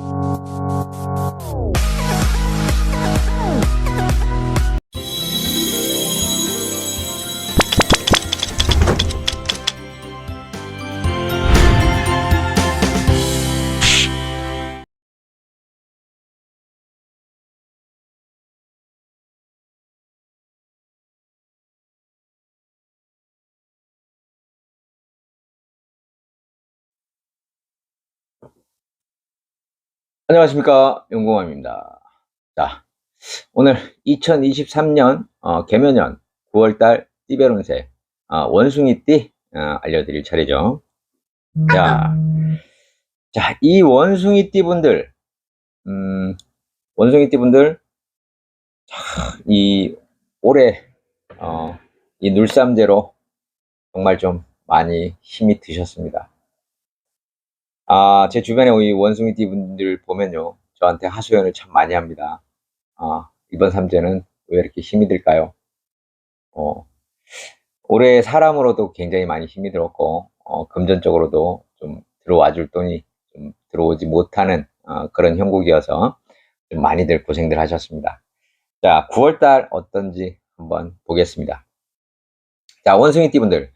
Oh. 안녕하십니까 용공함입니다. 자 오늘 2023년 어, 개면년 9월달 띠별운세 어, 원숭이띠 어, 알려드릴 차례죠. 자, 자, 이 원숭이띠 분들, 음, 원숭이띠 분들, 자, 이 올해 어, 이 눌삼제로 정말 좀 많이 힘이 드셨습니다. 아, 제 주변에 이 원숭이 띠 분들 보면요. 저한테 하소연을 참 많이 합니다. 아, 이번 삼재는 왜 이렇게 힘이 들까요? 어, 올해 사람으로도 굉장히 많이 힘이 들었고, 어, 금전적으로도 좀 들어와 줄 돈이 좀 들어오지 못하는 어, 그런 형국이어서 좀 많이들 고생들 하셨습니다. 자, 9월달 어떤지 한번 보겠습니다. 자, 원숭이 띠 분들.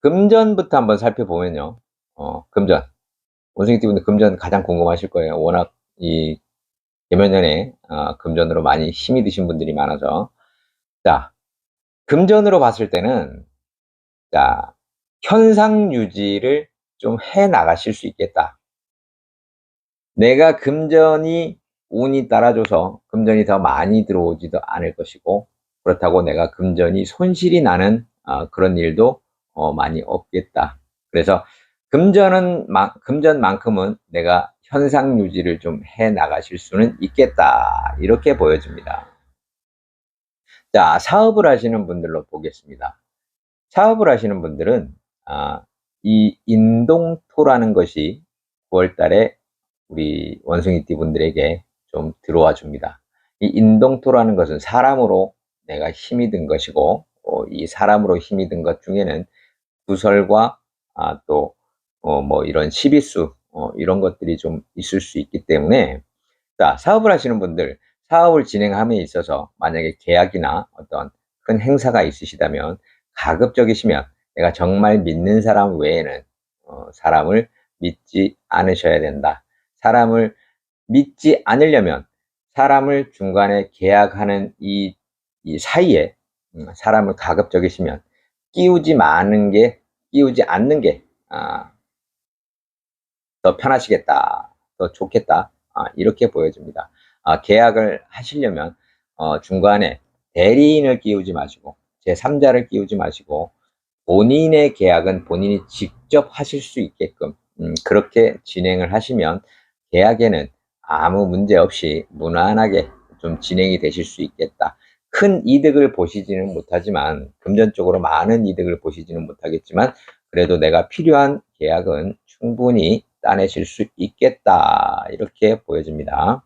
금전부터 한번 살펴보면요. 어, 금전. 원숭이띠 분들 금전 가장 궁금하실 거예요. 워낙 이 개면년에 어, 금전으로 많이 힘이 드신 분들이 많아서 자 금전으로 봤을 때는 자 현상 유지를 좀 해 나가실 수 있겠다. 내가 금전이 운이 따라줘서 금전이 더 많이 들어오지도 않을 것이고 그렇다고 내가 금전이 손실이 나는 어, 그런 일도 어, 많이 없겠다. 그래서 금전은 금전만큼은 내가 현상 유지를 좀 해 나가실 수는 있겠다 이렇게 보여집니다. 자 사업을 하시는 분들로 보겠습니다. 사업을 하시는 분들은 아, 이 인동토라는 것이 9월달에 우리 원숭이띠 분들에게 좀 들어와 줍니다. 이 인동토라는 것은 사람으로 내가 힘이 든 것이고 어, 이 사람으로 힘이 든 것 중에는 구설과 아, 또 어, 뭐 이런 시비수 어, 이런 것들이 좀 있을 수 있기 때문에 자 사업을 하시는 분들 사업을 진행함에 있어서 만약에 계약이나 어떤 큰 행사가 있으시다면 가급적이시면 내가 정말 믿는 사람 외에는 어, 사람을 믿지 않으셔야 된다. 사람을 믿지 않으려면 사람을 중간에 계약하는 이, 이 사이에 음, 사람을 가급적이시면 끼우지 마는 게 끼우지 않는 게 아, 더 편하시겠다, 더 좋겠다, 아, 이렇게 보여집니다. 아, 계약을 하시려면 어, 중간에 대리인을 끼우지 마시고 제3자를 끼우지 마시고 본인의 계약은 본인이 직접 하실 수 있게끔 음, 그렇게 진행을 하시면 계약에는 아무 문제 없이 무난하게 좀 진행이 되실 수 있겠다. 큰 이득을 보시지는 못하지만 금전적으로 많은 이득을 보시지는 못하겠지만 그래도 내가 필요한 계약은 충분히 따내실 수 있겠다. 이렇게 보여집니다.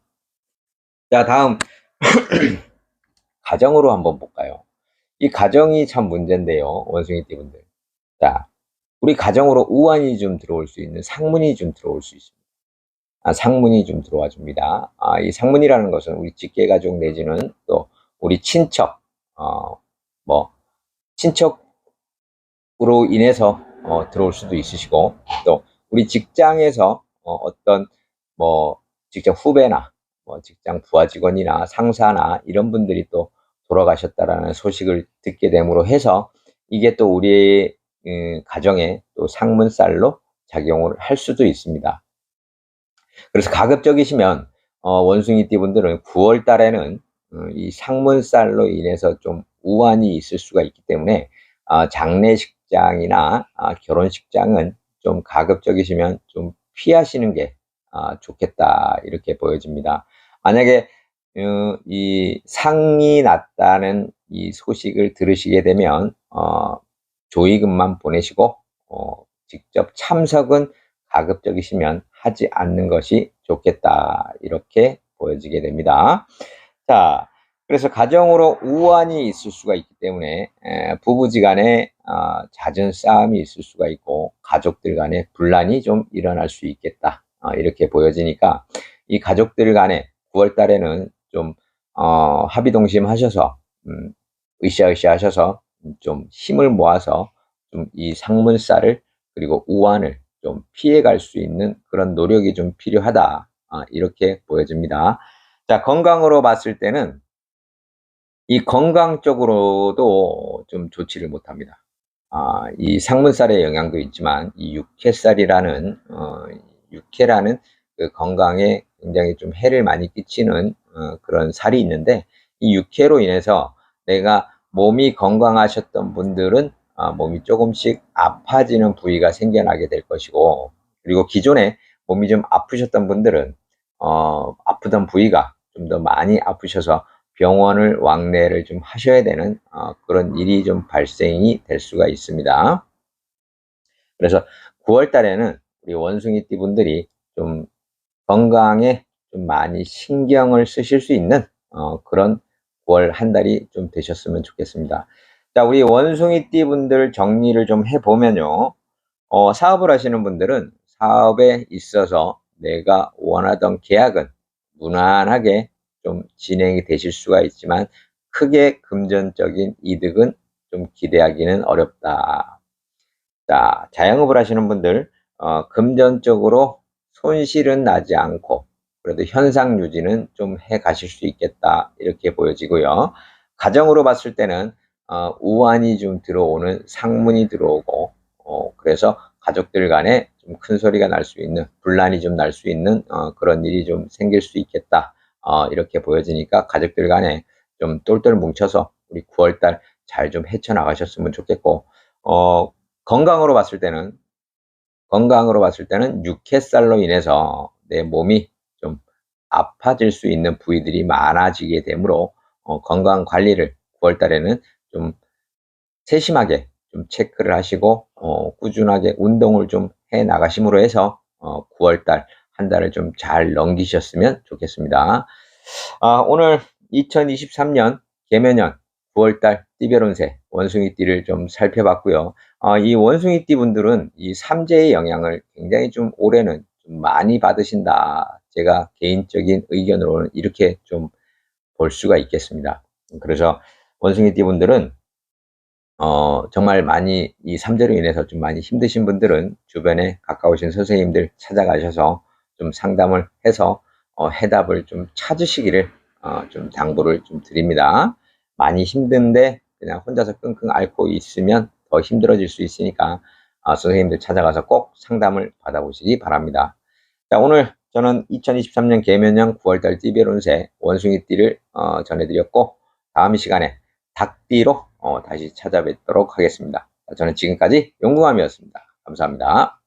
자, 다음. 가정으로 한번 볼까요? 이 가정이 참 문제인데요. 원숭이 띠 분들. 자, 우리 가정으로 우환이 좀 들어올 수 있는 상문이 좀 들어올 수 있습니다. 아, 상문이 좀 들어와 줍니다. 아, 이 상문이라는 것은 우리 직계가족 내지는 또 우리 친척, 어, 뭐, 친척으로 인해서 어, 들어올 수도 있으시고, 또 우리 직장에서 어, 떤뭐 직장 후배나 뭐 직장 부하 직원이나 상사나 이런 분들이 또 돌아가셨다라는 소식을 듣게 됨으로 해서 이게 또 우리 음, 가정에 또 상문살로 작용을 할 수도 있습니다. 그래서 가급적이시면 어, 원숭이띠 분들은 9월 달에는 어, 이 상문살로 인해서 좀 우환이 있을 수가 있기 때문에 어, 장례식장이나 아, 결혼식장은 좀 가급적이시면 좀 피하시는 게 아, 좋겠다 이렇게 보여집니다. 만약에 어, 이 상이 났다는 이 소식을 들으시게 되면 어, 조의금만 보내시고 어, 직접 참석은 가급적이시면 하지 않는 것이 좋겠다 이렇게 보여지게 됩니다. 자, 그래서 가정으로 우환이 있을 수가 있기 때문에 부부지간에 어, 잦은 싸움이 있을 수가 있고 가족들 간에 분란이 좀 일어날 수 있겠다 어, 이렇게 보여지니까 이 가족들 간에 9월 달에는 좀, 어, 합의 동심 하셔서, 음, 으쌰으쌰 하셔서 좀 힘을 모아서 좀 이 상문살을 그리고 우환을 좀 피해갈 수 있는 그런 노력이 좀 필요하다. 아, 이렇게 보여집니다. 자, 건강으로 봤을 때는 이 건강 쪽으로도 좀 좋지를 못합니다. 아, 이 상문살의 영향도 있지만 이 육회살이라는 어, 육회라는 그 건강에 굉장히 좀 해를 많이 끼치는 어, 그런 살이 있는데 이 육회로 인해서 내가 몸이 건강하셨던 분들은 어, 몸이 조금씩 아파지는 부위가 생겨나게 될 것이고 그리고 기존에 몸이 좀 아프셨던 분들은 어, 아프던 부위가 좀 더 많이 아프셔서 병원을 왕래를 좀 하셔야 되는 어, 그런 일이 좀 발생이 될 수가 있습니다. 그래서 9월 달에는 우리 원숭이띠 분들이 좀 건강에 좀 많이 신경을 쓰실 수 있는 어, 그런 9월 한 달이 좀 되셨으면 좋겠습니다. 자, 우리 원숭이띠 분들 정리를 좀 해보면요. 어, 사업을 하시는 분들은 사업에 있어서 내가 원하던 계약은 무난하게 좀 진행이 되실 수가 있지만 크게 금전적인 이득은 좀 기대하기는 어렵다. 자, 자영업을 하시는 분들 어, 금전적으로 손실은 나지 않고 그래도 현상 유지는 좀 해 가실 수 있겠다 이렇게 보여지고요. 가정으로 봤을 때는 어, 우환이 좀 들어오는 상문이 들어오고 어, 그래서 가족들 간에 좀 큰 소리가 날 수 있는 분란이 좀 날 수 있는 어, 그런 일이 좀 생길 수 있겠다 어, 이렇게 보여지니까 가족들 간에 좀 똘똘 뭉쳐서 우리 9월달 잘 좀 헤쳐나가셨으면 좋겠고 어, 건강으로 봤을 때는 건강으로 봤을 때는 육회살로 인해서 내 몸이 좀 아파질 수 있는 부위들이 많아지게 되므로 어, 건강 관리를 9월 달에는 좀 세심하게 좀 체크를 하시고 어, 꾸준하게 운동을 좀 해 나가심으로 해서 어, 9월 달 한 달을 좀 잘 넘기셨으면 좋겠습니다. 아, 오늘 2023년 개면년 9월달 띠별운세 원숭이띠를 좀 살펴봤고요. 어, 이 원숭이띠 분들은 이 삼재의 영향을 굉장히 좀 올해는 좀 많이 받으신다. 제가 개인적인 의견으로는 이렇게 좀 볼 수가 있겠습니다. 그래서 원숭이띠 분들은 어, 정말 많이 이 삼재로 인해서 좀 많이 힘드신 분들은 주변에 가까우신 선생님들 찾아가셔서 좀 상담을 해서 어, 해답을 좀 찾으시기를 어, 좀 당부를 좀 드립니다. 많이 힘든데 그냥 혼자서 끙끙 앓고 있으면 더 힘들어질 수 있으니까 어, 선생님들 찾아가서 꼭 상담을 받아보시기 바랍니다. 자 오늘 저는 2023년 개면형 9월달 띠별운세 원숭이띠를 어, 전해드렸고 다음 시간에 닭띠로 어, 다시 찾아뵙도록 하겠습니다. 저는 지금까지 용궁함이었습니다. 감사합니다.